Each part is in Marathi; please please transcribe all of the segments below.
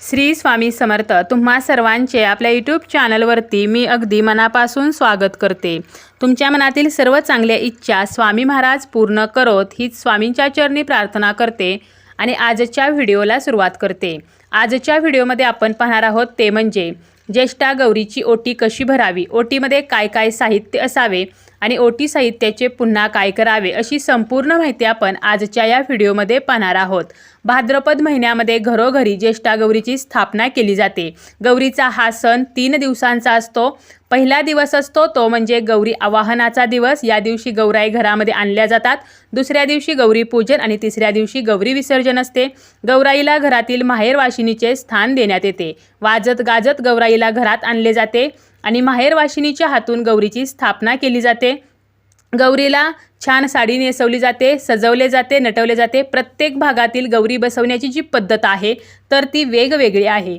श्री स्वामी समर्थ तुम्हा सर्वांचे आपल्या यूट्यूब चॅनलवरती मी अगदी मनापासून स्वागत करते. तुमच्या मनातील सर्व चांगल्या इच्छा स्वामी महाराज पूर्ण करोत हीच स्वामींच्या चरणी प्रार्थना करते आणि आजच्या व्हिडिओला सुरुवात करते. आजच्या व्हिडिओमध्ये आपण पाहणार आहोत ते म्हणजे ज्येष्ठा गौरीची ओटी कशी भरावी? ओटीमध्ये काय काय साहित्य असावे? आणि ओटी साहित्याचे पुन्हा काय करावे अशी संपूर्ण माहिती आपण आजच्या या व्हिडिओमध्ये पाहणार आहोत. भाद्रपद महिन्यामध्ये घरोघरी ज्येष्ठा गौरीची स्थापना केली जाते. गौरीचा हा सण तीन दिवसांचा असतो. पहिला दिवस असतो तो म्हणजे गौरी आवाहनाचा दिवस. या दिवशी गौराई घरामध्ये आणल्या जातात. दुसऱ्या दिवशी गौरी पूजन आणि तिसऱ्या दिवशी गौरी विसर्जन असते. गौराईला घरातील माहेर वाशिनीचे स्थान देण्यात येते. वाजत गाजत गौराईला घरात आणले जाते. आणि माहेरवाशिनीच्या हातून गौरीची स्थापना केली जाते. गौरीला छान साडी नेसवली जाते सजवले जाते नटवले जाते. प्रत्येक भागातील गौरी बसवण्याची जी पद्धत आहे तर ती वेगवेगळी आहे.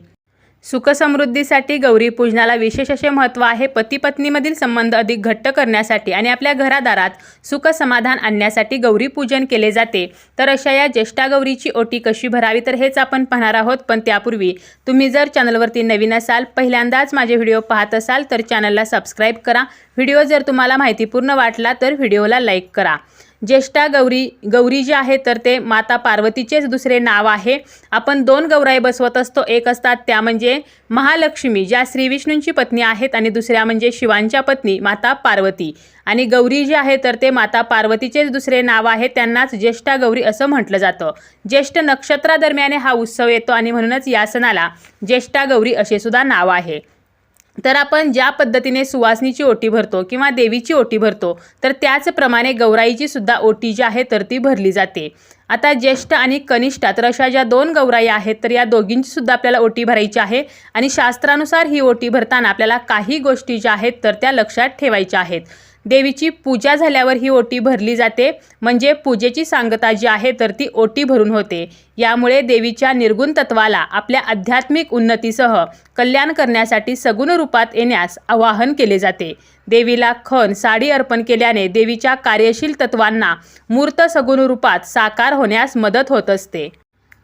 सुखसमृद्धीसाठी गौरी पूजनाला विशेष असे महत्त्व आहे. पती पत्नीमधील संबंध अधिक घट्ट करण्यासाठी आणि आपल्या घरादारात सुख समाधान आणण्यासाठी गौरी पूजन केले जाते. तर अशा या ज्येष्ठा गौरीची ओटी कशी भरावी तर हेच आपण पाहणार आहोत. पण त्यापूर्वी तुम्ही जर चॅनलवरती नवीन असाल पहिल्यांदाच माझे व्हिडिओ पाहत असाल तर चॅनलला सबस्क्राईब करा. व्हिडिओ जर तुम्हाला माहितीपूर्ण वाटला तर व्हिडिओला लाईक करा. ज्येष्ठा गौरी गौरी जे आहे तर ते माता पार्वतीचेच दुसरे नाव आहे. आपण दोन गौराई बसवत असतो. एक असतात त्या म्हणजे महालक्ष्मी ज्या श्रीविष्णूंची पत्नी आहेत आणि दुसऱ्या म्हणजे शिवांच्या पत्नी माता पार्वती. आणि गौरी जे आहे तर ते माता पार्वतीचेच दुसरे नाव आहे. त्यांनाच ज्येष्ठा गौरी असं म्हटलं जातं. ज्येष्ठ नक्षत्रादरम्यान हा उत्सव येतो आणि म्हणूनच या सणाला ज्येष्ठा गौरी असे सुद्धा नाव आहे. तर आपण ज्या पद्धतीने सुवासनीची ओटी भरतो किंवा देवीची ओटी भरतो तर त्याचप्रमाणे गौराईची सुद्धा ओटी जी आहे तर ती भरली जाते. आता ज्येष्ठ आणि कनिष्ठा तर अशा ज्या दोन गौराई आहेत तर या दोघींची सुद्धा आपल्याला ओटी भरायची आहे. आणि शास्त्रानुसार ही ओटी भरताना आपल्याला काही गोष्टी ज्या आहेत तर त्या लक्षात ठेवायच्या आहेत. देवीची पूजा झाल्यावर ही ओटी भरली जाते. म्हणजे पूजेची सांगता जी आहे तर ती ओटी भरून होते. यामुळे देवीच्या निर्गुण तत्वाला आपल्या आध्यात्मिक उन्नतीसह कल्याण करण्यासाठी सगुण रूपात येण्यास आवाहन केले जाते. देवीला खण साडी अर्पण केल्याने देवीच्या कार्यशील तत्वांना मूर्त सगुण रूपात साकार होण्यास मदत होत असते.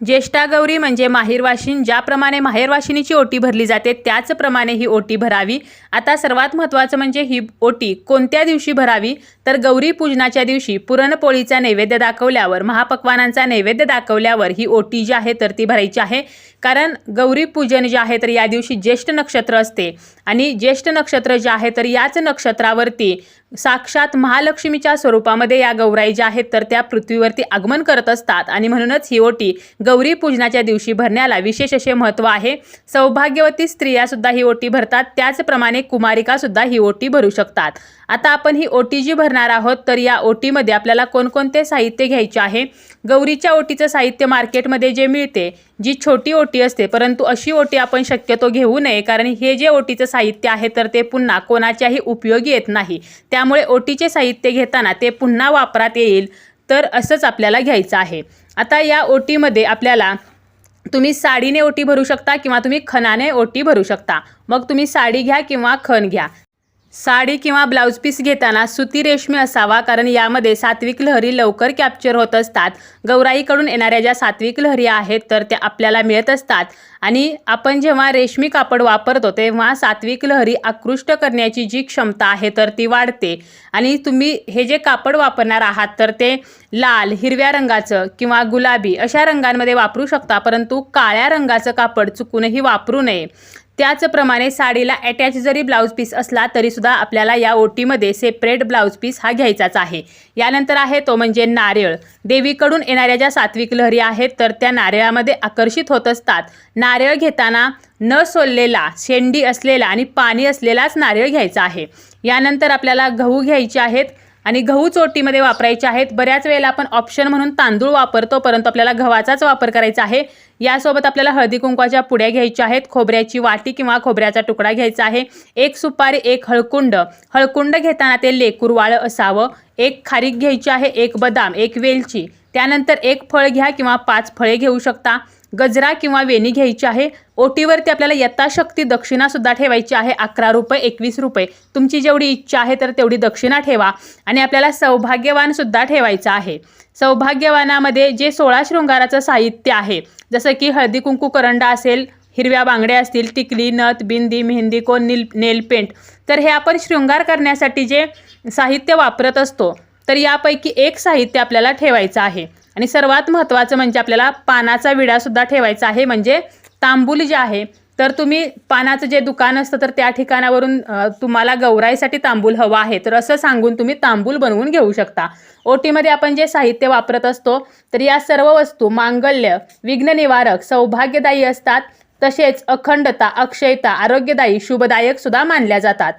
ज्येष्ठा गौरी म्हणजे माहेरवाशीन ज्याप्रमाणे माहेरवाशिनीची ओटी भरली जाते त्याचप्रमाणे ही ओटी भरावी. आता सर्वात महत्त्वाचं म्हणजे ही ओटी कोणत्या दिवशी भरावी? तर गौरी पूजनाच्या दिवशी पुरणपोळीचा नैवेद्य दाखवल्यावर महापक्वानांचा नैवेद्य दाखवल्यावर ही ओटी जी आहे तर ती भरायची आहे. कारण गौरी पूजन जे आहे तर या दिवशी ज्येष्ठ नक्षत्र असते. आणि ज्येष्ठ नक्षत्र जे आहे तर याच नक्षत्रावरती साक्षात महालक्ष्मीच्या स्वरूपामध्ये या गौराई ज्या आहेत तर त्या पृथ्वीवरती आगमन करत असतात. आणि म्हणूनच ही ओटी गौरी पूजनाच्या दिवशी भरण्याला विशेष असे महत्त्व आहे. सौभाग्यवती स्त्रियासुद्धा ही ओटी भरतात. त्याचप्रमाणे कुमारिकासुद्धा ही ओटी भरू शकतात. आता आपण ही ओटी जी भरणार आहोत तर या ओटीमध्ये आपल्याला कोणकोणते साहित्य घ्यायचे आहे? गौरीच्या ओटीचं साहित्य मार्केटमध्ये जे मिळते जी छोटी ओटी असते परंतु अशी ओटी आपण शक्यतो घेऊ नये कारण हे जे ओटीचं साहित्य आहे तर ते पुन्हा कोणाच्याही उपयोगी येत नाही. त्यामुळे ओटीचे साहित्य घेताना ते पुन्हा वापरात येईल तर असंच आपल्याला घ्यायचं आहे. आता या ओटीमध्ये आपल्याला तुम्ही साडीने ओटी भरू शकता किंवा तुम्ही खणाने ओटी भरू शकता. मग तुम्ही साडी घ्या किंवा खण घ्या. साडी किंवा ब्लाऊज पीस घेताना सुती रेशमी असावा कारण यामध्ये सात्विक लहरी लवकर कॅप्चर होत असतात. गौराईकडून येणाऱ्या ज्या सात्विक लहरी आहेत तर त्या आपल्याला मिळत असतात. आणि आपण जेव्हा रेशमी कापड वापरतो तेव्हा सात्विक लहरी आकृष्ट करण्याची जी क्षमता आहे तर ती वाढते. आणि तुम्ही हे जे कापड वापरणार आहात तर ते लाल हिरव्या रंगाचं किंवा गुलाबी अशा रंगांमध्ये वापरू शकता परंतु काळ्या रंगाचं कापड चुकूनही वापरू नये. त्याचप्रमाणे साडीला अटॅच जरी ब्लाऊज पीस असला तरीसुद्धा आपल्याला या ओटीमध्ये सेपरेट ब्लाऊज पीस हा घ्यायचाच आहे. यानंतर आहे तो म्हणजे नारळ. देवीकडून येणाऱ्या ज्या सात्विक लहरी आहेत तर त्या नारळामध्ये आकर्षित होत असतात. नारळ घेताना न सोललेला शेंडी असलेला आणि पाणी असलेलाच नारळ घ्यायचा आहे. यानंतर आपल्याला गहू घ्यायचे आहेत. आणि गहू चोटीमध्ये वापरायचे आहेत. बऱ्याच वेळेला आपण ऑप्शन म्हणून तांदूळ वापरतो परंतु आपल्याला गव्हाचाच वापर करायचा आहे. यासोबत आपल्याला हळदी कुंकवाच्या पुड्या घ्यायच्या आहेत. खोबऱ्याची वाटी किंवा खोबऱ्याचा तुकडा घ्यायचा आहे. एक सुपारी एक हळकुंड. हळकुंड घेताना ते लेकुरवाळ असावं. एक खारीक घ्यायची आहे एक बदाम एक वेलची. त्यानंतर एक फळ घ्या किंवा पाच फळे घेऊ शकता. गजरा किंवा वेणी घ्यायची आहे. ओटीवरती आपल्याला यथाशक्ती दक्षिणासुद्धा ठेवायची आहे. अकरा रुपये एकवीस रुपये. तुमची जेवढी इच्छा आहे तर तेवढी दक्षिणा ठेवा. आणि आपल्याला सौभाग्यवानसुद्धा ठेवायचं आहे. सौभाग्यवानामध्ये जे सोळा शृंगाराचं साहित्य आहे जसं की हळदी कुंकू करंडा असेल हिरव्या बांगड्या असतील टिकली नथ बिंदी मेहंदी कोण नील नेल पेंट. तर हे आपण शृंगार करण्यासाठी जे साहित्य वापरत असतो तर यापैकी एक साहित्य आपल्याला ठेवायचं आहे. आणि सर्वात महत्त्वाचं म्हणजे आपल्याला पानाचा विडासुद्धा ठेवायचा आहे. म्हणजे तांबूल जे आहे तर तुम्ही पानाचं जे दुकान असतं तर त्या ठिकाणावरून तुम्हाला गौराईसाठी तांबूल हवा आहे. तर असं सांगून तुम्ही तांबूल बनवून घेऊ शकता. ओटीमध्ये आपण जे साहित्य वापरत असतो तर या सर्व वस्तू मांगल्य विघ्न निवारक सौभाग्यदायी असतात. तसेच अखंडता अक्षयता आरोग्यदायी शुभदायक सुद्धा मानल्या जातात.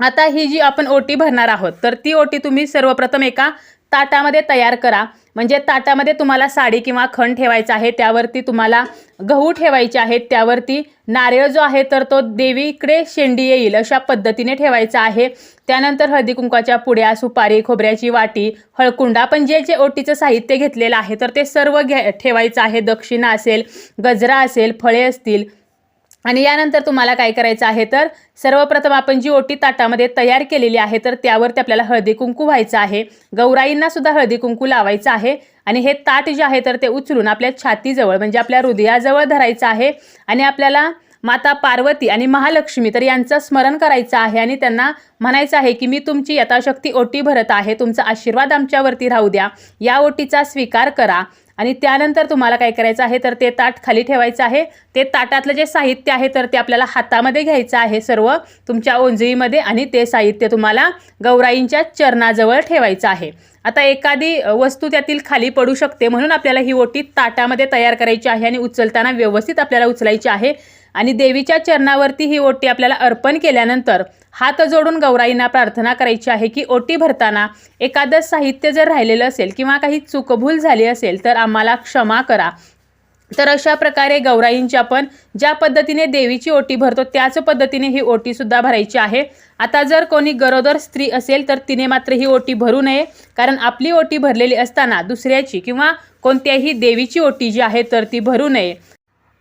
आता ही जी आपण ओटी भरणार आहोत तर ती ओटी तुम्ही सर्वप्रथम एका ताटामध्ये तयार करा. म्हणजे ताटामध्ये तुम्हाला साडी किंवा खण ठेवायचा आहे त्यावरती तुम्हाला गहू ठेवायचे आहेत त्यावरती नारळ जो आहे तर तो देवीकडे शेंडी येईल अशा पद्धतीने ठेवायचा आहे. त्यानंतर हळदी कुंकाच्या पुड्या सुपारी खोबऱ्याची वाटी हळकुंडा पण जे जे ओटीचं साहित्य घेतलेलं आहे तर ते सर्व घ्या ठेवायचं आहे. दक्षिणा असेल गजरा असेल फळे असतील आणि यानंतर तुम्हाला काय करायचं आहे तर सर्वप्रथम आपण जी ओटी ताटामध्ये तयार केलेली आहे तर त्यावरती आपल्याला हळदी कुंकू व्हायचं आहे. गौराईंना सुद्धा हळदी कुंकू लावायचं आहे. आणि हे ताट जे आहे तर ते उचलून आपल्या छातीजवळ म्हणजे आपल्या हृदयाजवळ धरायचं आहे. आणि आपल्याला माता पार्वती आणि महालक्ष्मी तर यांचं स्मरण करायचं आहे. आणि त्यांना म्हणायचं आहे की मी तुमची यथाशक्ती ओटी भरत आहे. तुमचा आशीर्वाद आमच्यावरती राहू द्या. या ओटीचा स्वीकार करा. आणि त्यानंतर तुम्हाला काय करायचं आहे तर ते ताट खाली ठेवायचं आहे. ते ताटातलं जे साहित्य आहे तर ते आपल्याला हातामध्ये घ्यायचं आहे सर्व तुमच्या ओंजळीमध्ये आणि ते साहित्य तुम्हाला गौराईंच्या चरणाजवळ ठेवायचं आहे. आता एखादी वस्तू त्यातील खाली पडू शकते म्हणून आपल्याला ही ओटी ताटामध्ये तयार करायची आहे आणि उचलताना व्यवस्थित आपल्याला उचलायची आहे. आणि देवीच्या चरणावरती ही ओटी आपल्याला अर्पण केल्यानंतर हात जोडून गौराईंना प्रार्थना करायची आहे की ओटी भरताना एखादं साहित्य जर राहिलेलं असेल किंवा काही चुकभूल झाली असेल तर आम्हाला क्षमा करा. तर अशा प्रकारे गौराईंची आपण ज्या पद्धतीने देवीची ओटी भरतो त्याच पद्धतीने ही ओटीसुद्धा भरायची आहे. आता जर कोणी गरोदर स्त्री असेल तर तिने मात्र ही ओटी भरू नये. कारण आपली ओटी भरलेली असताना दुसऱ्याची किंवा कोणत्याही देवीची ओटी जी आहे तर ती भरू नये.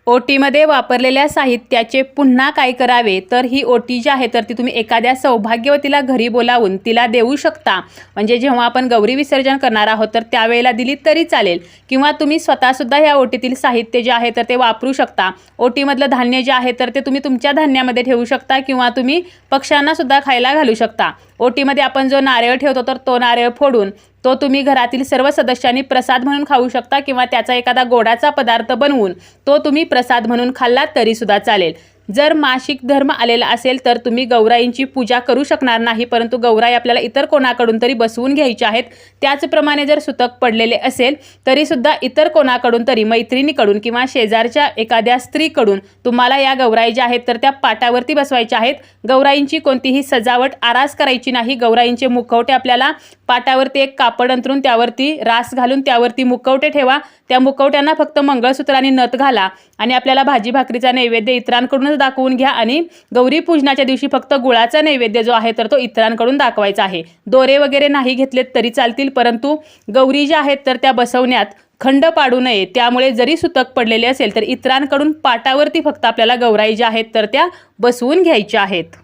ओटीमध्ये वापरलेल्या साहित्याचे पुन्हा काय करावे? तर ही ओटी जी आहे तर ती तुम्ही एखाद्या सौभाग्यवतीला घरी बोलावून तिला देऊ शकता. म्हणजे जेव्हा आपण गौरी विसर्जन करणार आहोत तर त्यावेळेला दिली तरी चालेल. किंवा तुम्ही स्वतःसुद्धा ह्या ओटीतील साहित्य जे आहे तर ते वापरू शकता. ओटीमधलं धान्य जे आहे तर ते तुम्ही तुमच्या धान्यामध्ये ठेवू शकता किंवा तुम्ही पक्ष्यांनासुद्धा खायला घालू शकता. ओटीमध्ये आपण जो नारळ ठेवतो तर तो नारळ फोडून तो तुम्ही घरातील सर्व सदस्यांनी प्रसाद म्हणून खाऊ शकता किंवा त्याचा एखादा गोडाचा पदार्थ बनवून तो तुम्ही प्रसाद म्हणून खाल्ला तरीसुद्धा चालेल. जर मासिक धर्म आलेला असेल तर तुम्ही गौराईंची पूजा करू शकणार नाही परंतु गौराई आपल्याला इतर कोणाकडून तरी बसवून घ्यायच्या आहेत. त्याचप्रमाणे जर सुतक पडलेले असेल तरीसुद्धा इतर कोणाकडून तरी मैत्रिणीकडून किंवा शेजारच्या एखाद्या स्त्रीकडून तुम्हाला या गौराई ज्या आहेत तर त्या पाटावरती बसवायच्या आहेत. गौराईंची कोणतीही सजावट आरास करायची नाही. गौराईंचे मुखवटे आपल्याला पाटावरती एक कापड अंतरून त्यावरती रास घालून त्यावरती मुखवटे ठेवा. त्या मुखवट्यांना फक्त मंगळसूत्राने नथ घाला आणि आपल्याला भाजी भाकरीचा नैवेद्य इतरांकडून इतरांकडूनच दाखवून घ्या आणि गौरी पूजनाच्या दिवशी फक्त गुळाचा नैवेद्य जो आहे तर तो इतरांकडून दाखवायचा आहे. दोरे वगैरे नाही घेतलेत तरी चालतील परंतु गौरी ज्या आहेत तर त्या बसवण्यात खंड पाडू नये. त्यामुळे जरी सुतक पडलेले असेल तर इतरांकडून पाटावरती फक्त आपल्याला गौराई ज्या आहेत तर त्या बसवून घ्यायच्या आहेत.